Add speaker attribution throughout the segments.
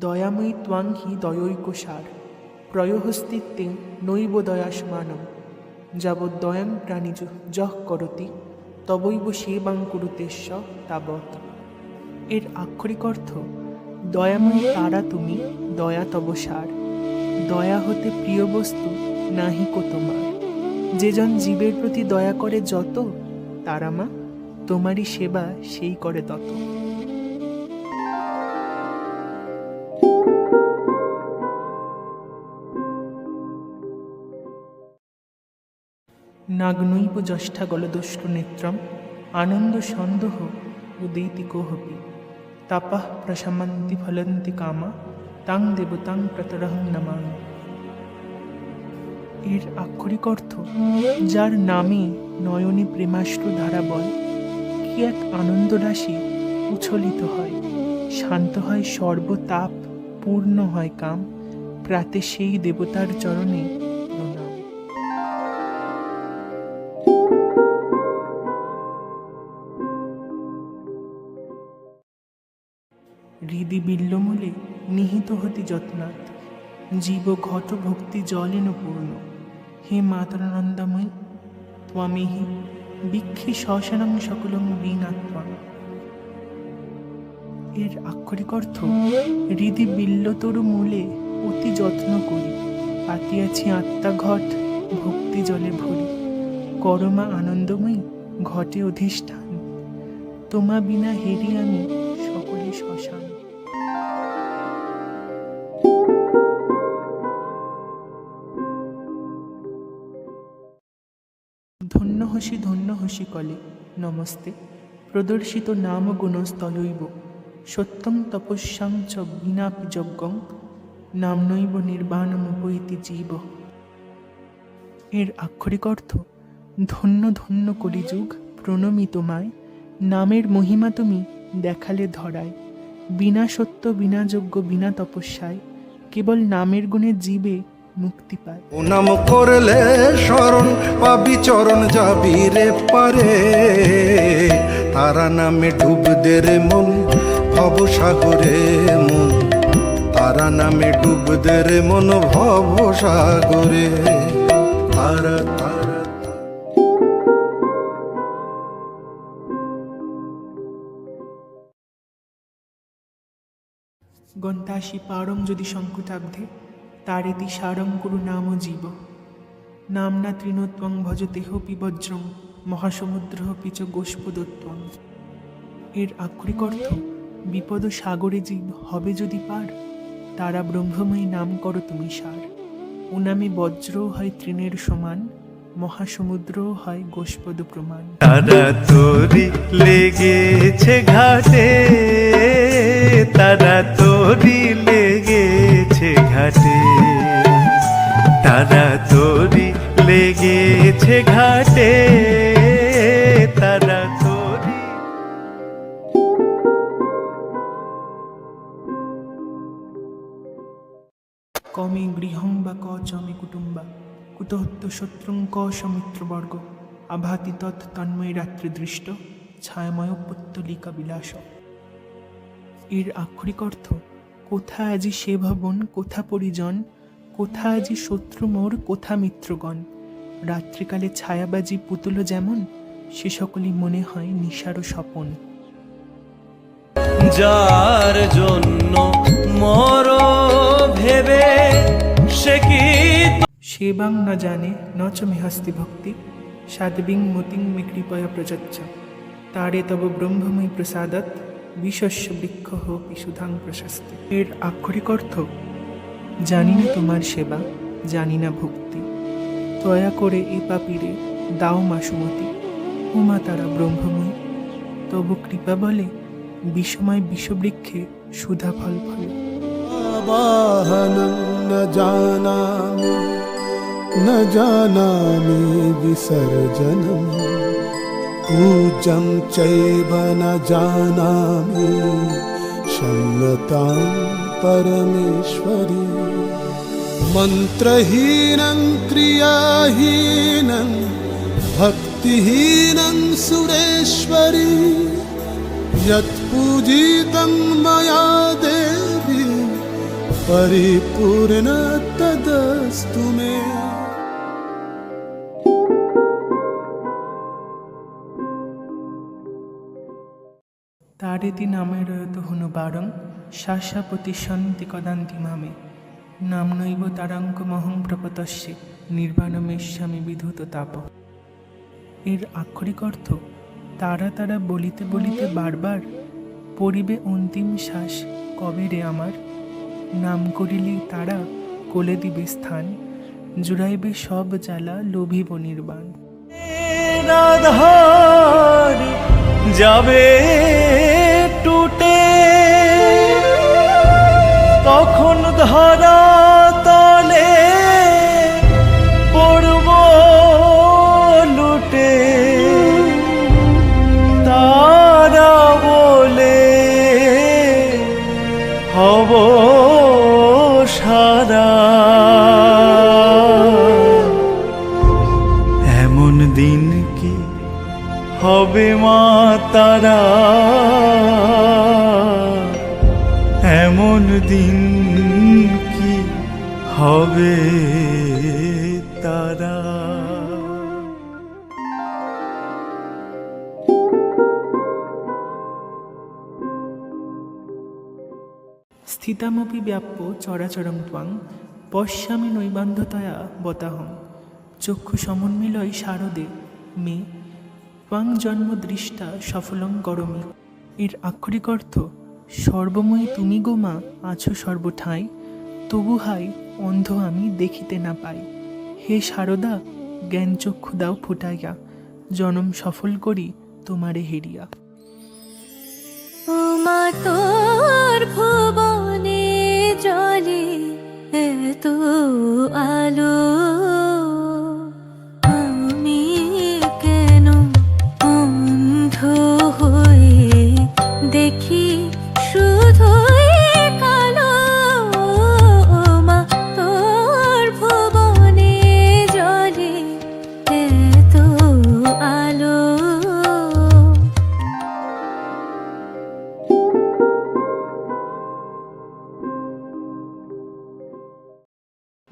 Speaker 1: দয়াময়ী ত্বাং হি দয়ৈকসার প্রয়হস্তিত্বে নৈব দয়াসমানম। যাবৎ দয়াং প্রাণীজ যহ করতি, তবৈব সেবাং কুরুতেশ্ব তাবৎ। এর আক্ষরিক অর্থ, দয়াময়ী তারা তুমি, দয়া তব সার দয়া হতে প্রিয় বস্তু নাহিক তোমার। যেজন জীবের প্রতি দয়া করে যত, তারা মা, তোমারই সেবা সেই করে তত। নাগ্নৈব জ্যষ্ঠা গলদস্টু নেত্রম, আনন্দ সন্দেহ উদৈতি কোহপি। তাপাহ প্রশমন্তি ফলন্তি কামা, তাং দেবতাং প্রতরহং নমামি। এর আক্ষরিক অর্থ, যার নামে নয়নে প্রেমাশ্রু ধারা বয় কি এক আনন্দ রাশি উচ্ছলিত হয়, শান্ত হয় সর্বতাপ পূর্ণ হয় কাম, প্রাতে সেই দেবতার চরণে হৃদি বিল্লমূলে নিহিত হতি যত্নাৎ জীব ঘট ভক্তি জলেন পূর্ণ। হে মাতরানন্দময়ী, ত্বমেহি বিক্ষি শ্মশানং সকলং বীণাত্মা এর আক্ষরিক অর্থ, হৃদি বিল্লতরু মূলে অতি যত্ন করি, পাতিয়াছি আত্মা ঘট ভক্তি জলে ভরি। করমা আনন্দময়ী, ঘটে অধিষ্ঠান, তোমা বিনা হেরি আমি সকলে শ্মশান। হসি ধন্য হসি কলে। নমস্তে। প্রদর্শিত নাম গুণস্তলৈব সত্যং তপস্যাং চ বিনাপি যজ্ঞং। নামনৈব নির্বাণমুপৈতি জীব। এর আক্ষরিক অর্থ, ধন্য ধন্য কলিযুগ প্রণমি তোমায় নামের মহিমা তুমি দেখালে ধরায়। বিনা সত্য, বিনা যজ্ঞ, বিনা তপস্যায়। কেবল নামের গুণে জীবে মুক্তি পায়।
Speaker 2: ও নাম করলে শরণ পাবি চরণ যাবি রে পারে। তারা নামে ডুব দে রে মন ভব সাগরে মন। তারা নামে ডুব দে রে মন ভব সাগরে তারা তারা
Speaker 1: গন্তাসি পারং যদি সংকুটাব্ধে তারেতি সারং কুরু নাম জীব। নামনা তৃণত্বং ভজতেহ পিবজ্রং মহাসমুদ্র পিচ গোষ্পদত্বং এর আক্ষরিক অর্থ, বিপদ সাগরে জীব হবে যদি পার, তারা ব্রহ্মময়ী নাম করো তুমি সার। ও নামে বজ্রও হয় তৃণের সমান মহাসমুদ্র হয় গোষ্পদ প্রমাণ।
Speaker 3: তারা তোরি লেগেছে ঘাটে, তারা তোরি লেগেছে ঘাটে তারা তোরি লেগেছে ঘাটে তারা তোরি
Speaker 1: কমে গৃহং বা ক কুটুম্বা কুতহত্য শত্রুং ক সমিত্রবর্গ, আভাতি তৎ তন্ময় রাত্রি দৃষ্ট, ছায়াময় পুত্তলিকা বিলাস। এর আক্ষরিক অর্থ কোথা আজি সে ভবন কোথা পরিজন কোথা আজি শত্রু মোর কোথা মিত্রগণ? রাত্রিকালে ছায়াবাজি পুতুল যেমন সে সকলই মনে হয় নিশারও স্বপন।
Speaker 3: যার জন্য মর ভেবে সে কি
Speaker 1: সেবাং না জানে ন চ মে হস্তি ভক্তি সাদবিং মতিং মে কৃপয়া প্রযচ্ছ তারে তব ব্রহ্মময়ী প্রসাদত বিশ্বস্য বৃক্ষ হোপি সুধাং প্রশস্তি এর আক্ষরিক অর্থ জানি না তোমার সেবা জানি না ভক্তি দয়া করে এ পাপিরে দাও মা সুমতি উমা তারা ব্রহ্মময়ী তবু কৃপা বলে বিষময় বিষবৃক্ষে সুধা ফল ফলে
Speaker 4: वाहनं न जानामि न जानामि विसर्जनम् पूज्यं चैव न जानामि, क्षम्यतां परमेश्वरी। मन्त्रहीनं, क्रियाहीनं, भक्तिहीनं सुरेश्वरी। यत्पूजितं मया देवी, परिपूर्ण तदस्तु मे।
Speaker 1: তারেতি নামে রয়ত হনু বারং শাসাপতি সন্তি কদান্তি মামে। নাম নৈব তারাঙ্ক মহং প্রপতস্যে নির্বাণমেশ্যামী বিধুত তাপ। এর আক্ষরিক অর্থ, তারা তারা বলিতে বলিতে বারবার পরিবে অন্তিম শ্বাস কবে রে আমার? নাম করিলে তারা, কোলে দিবে স্থান, জুড়াইবে সব জ্বালা লোভিব নির্বাণ।
Speaker 3: রাধার যাবে টুটে। তখন ধরা তলে পড়ব লুটে। তারা বলে হব সারা। এমন দিন কি হবে মা তারা। এমন দিন কি হবে তারা?
Speaker 1: স্থিতামপি ব্যাপ্য চরাচরং ত্বাং, পশ্যামি নৈবান্ধতয়া বতাহং। চক্ষু সমন্মিলয় শারদে মে ত্বাং জন্ম দৃষ্টা সফলং করমি। এর আক্ষরিক অর্থ, সর্বময়ী তুমি গো মা, আছো সর্বঠাঁই, তবু হাই অন্ধ আমি দেখিতে না পাই। হে শারদা জ্ঞান চক্ষু দাও ফুটাইয়া, জনম সফল করি তোমারে হেরিয়া।
Speaker 5: ওমা তোর ভুবনে জলে এত আলো।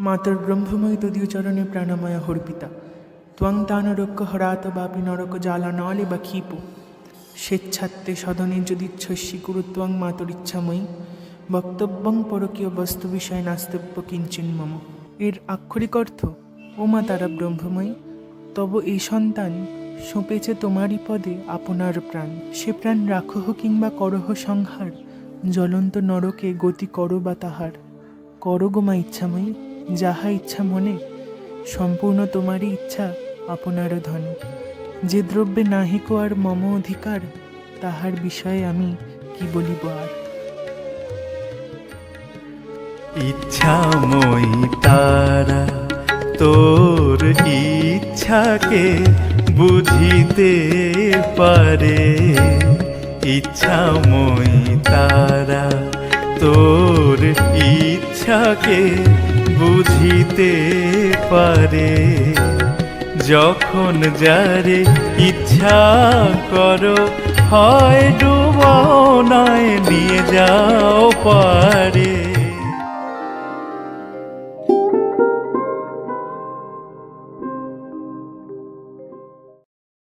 Speaker 1: মাতর ব্রহ্মময় তদীয় চরণে প্রাণময় হর্পিতা ত্বং তানরক্ষ হরাত বাপি নরক জ্বালা নলে বা ক্ষিপ। স্বেচ্ছাত্বে সদনে যদিচ্ছস্যি কুরু ত্বং মাতর ইচ্ছাময়ী। বক্তব্যং পরকীয় বস্তু বিষয় নাস্তব্য কিঞ্চিন মম। এর আক্ষরিক অর্থ, ও মা তারা ব্রহ্মময়ী, তব এই সন্তান সঁপেছে তোমারই পদে আপনার প্রাণ। সে প্রাণ রাখহ কিংবা করহ সংহার, জ্বলন্ত নরকে গতি করো বা তাহার। করো গোমা ইচ্ছাময়ী যাহা ইচ্ছা মনে, সম্পূর্ণ তোমারই ইচ্ছা, আপনার ধন। যে দ্রব্যে নাহিক আর মম অধিকার, তাহার বিষয়ে আমি কি বলিব আর?
Speaker 3: ইচ্ছাময়ী তারা, তোর ইচ্ছাকে বুঝিতে পারে। ইচ্ছাময়ী তারা, তোর ইচ্ছাকে বুঝিতে পারে। যখন যারে ইচ্ছা করো হয় ডুবাও নয় নিয়ে যাও পার।